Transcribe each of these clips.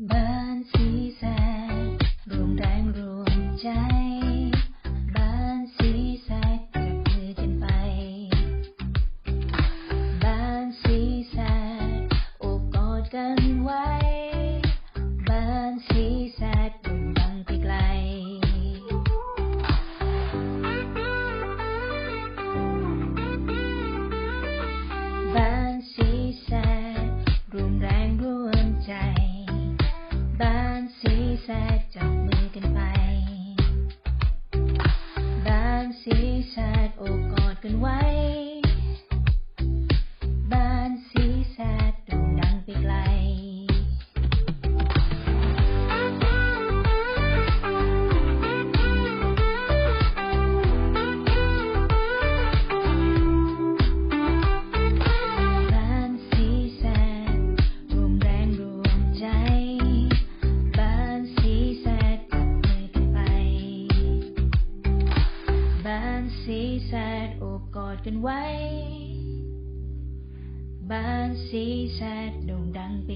Ban season. and white. สีแสดโอบกอดกันไว้ บ้านสีแสดโด่งดังไป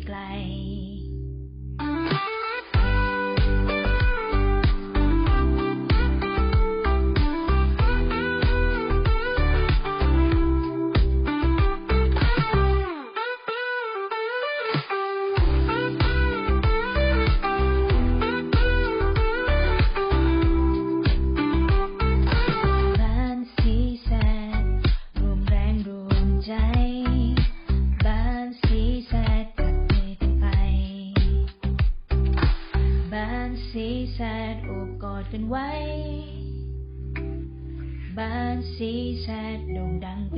แสนโอบกอดกันไว้ บ้านสีแสดโด่งดังไป